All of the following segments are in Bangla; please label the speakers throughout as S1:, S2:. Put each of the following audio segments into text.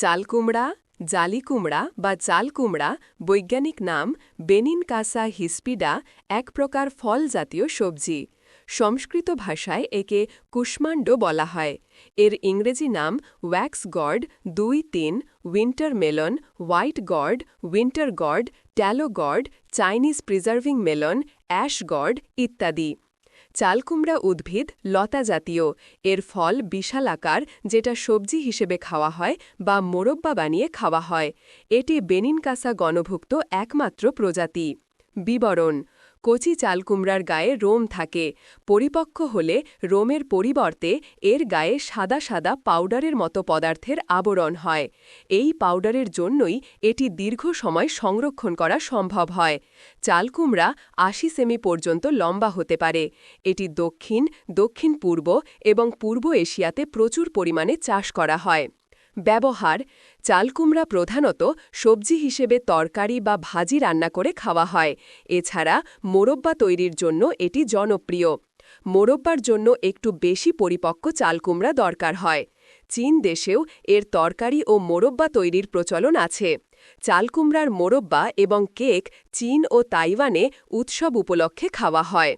S1: চাল কুমড়া জালি কুমড়া বা চাল কুমড়া বৈজ্ঞানিক নাম বেনিন কাসা হিসপিডা এক প্রকার ফল জাতীয় সবজি। সংস্কৃত ভাষায় একে কুষ্মাণ্ড বলা হয়। এর ইংরেজি নাম ওয়্যাক্স গড, দুই তিন, winter melon, white gourd, winter gourd, tallow gourd, Chinese preserving melon, ash gourd ইত্যাদি। চালকুমড়া উদ্ভিদ লতা জাতীয়। এর ফল বিশাল আকার, যেটা সবজি হিসেবে খাওয়া হয় বা মোরব্বা বানিয়ে খাওয়া হয়। এটি বেনিনকাসা গণভুক্ত একমাত্র প্রজাতি। বিবরণ কচি চালকুমড়ার গায়ে রোম থাকে, পরিপক্ক হলে রোমের পরিবর্তে এর গায়ে সাদা সাদা পাউডারের মতো পদার্থের আবরণ হয়। এই পাউডারের জন্যই এটি দীর্ঘ সময় সংরক্ষণ করা সম্ভব হয়। চালকুমড়া আশি সেমি পর্যন্ত লম্বা হতে পারে। এটি দক্ষিণ দক্ষিণ পূর্ব এবং পূর্ব এশিয়াতে প্রচুর পরিমাণে চাষ করা হয়। ব্যবহার চালকুমড়া প্রধানত সবজি হিসেবে তরকারি বা ভাজি রান্না করে খাওয়া হয়। এছাড়া মোরব্বা তৈরির জন্য এটি জনপ্রিয়। মোরব্বার জন্য একটু বেশি পরিপক্ক চালকুমড়া দরকার হয়। চীন দেশেও এর তরকারি ও মোরব্বা তৈরির প্রচলন আছে। চালকুমড়ার মোরব্বা এবং কেক চীন ও তাইওয়ানে উৎসব উপলক্ষে খাওয়া হয়।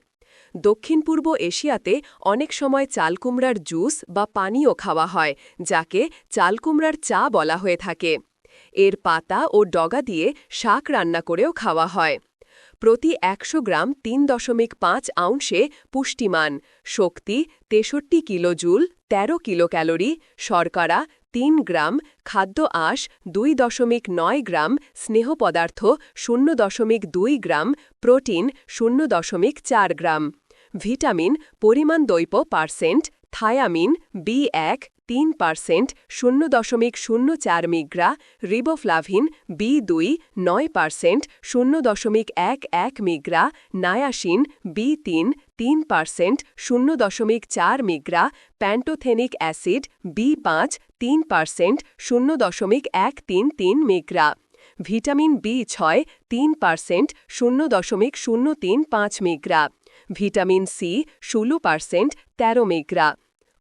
S1: দক্ষিণ পূর্ব এশিয়াতে অনেক সময় চালকুমড়ার জুস বা পানীয় খাওয়া হয়, যাকে চালকুমড়ার চা বলা হয়ে থাকে। এর পাতা ও ডগা দিয়ে শাক রান্না করেও খাওয়া হয়। প্রতি একশো গ্রাম তিন দশমিক পাঁচ আউন্সে পুষ্টিমান, শক্তি তেষট্টি কিলোজুল ১৩ কিলো ক্যালোরি শর্করা, তিন গ্রাম, খাদ্য আঁশ, দুই দশমিক নয় গ্রাম, স্নেহ পদার্থ, শূন্য দশমিক দুই গ্রাম, প্রোটিন, শূন্য দশমিক চার গ্রাম। ভিটামিন, পরিমাণ দৈপ পার্সেন্ট থায়ামিন বি এক, তিন পার্সেন্ট, শূন্য দশমিক শূন্য চার মিগ্রা, রিবোফ্লাভিন, বি দুই, নয় পার্সেন্ট, শূন্য দশমিক এক এক মিগ্রা, নায়াসিন, বি তিন তিন পার্সেন্ট, শূন্য দশমিক চার মিগ্রা, প্যান্টোথেনিক অ্যাসিড, বি পাঁচ, তিন পার্সেন্ট, শূন্য দশমিক এক তিন তিন মিগ্রা। ভিটামিন বি ছয়, তিন পার্সেন্ট, শূন্য দশমিক শূন্য তিন পাঁচ মিগ্রা। ভিটামিন সি, ষোলো পার্সেন্ট, তেরো মেগ্রা।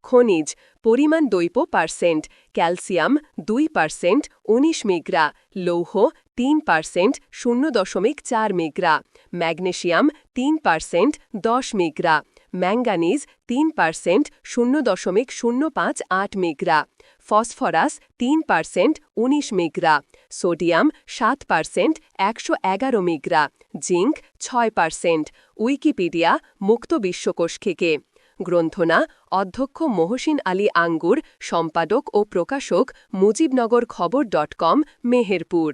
S1: খনিজ, পরিমাণ দৈপ পার্সেন্ট, ক্যালসিয়াম, দুই পার্সেন্ট, উনিশ মেগ্রা। লৌহ, তিন পার্সেন্ট, শূন্য দশমিক চার মেগ্রা। ম্যাগনেশিয়াম, তিন পার্সেন্ট, দশ মিগ্রা। ম্যাঙ্গানিজ তিন পার্সেন্ট শূন্য দশমিক শূন্য পাঁচ আট মিগ্রা, ফসফরাস তিন পার্সেন্ট উনিশ মিগ্রা, সোডিয়াম সাত পার্সেন্ট একশো এগারো মিগ্রা, জিঙ্ক ছয় পার্সেন্ট। উইকিপিডিয়া মুক্ত বিশ্বকোষ থেকে। গ্রন্থনা অধ্যক্ষ মহসিন আলী আঙ্গুর, সম্পাদক ও প্রকাশক মুজিবনগর খবর ডট কম, মেহেরপুর।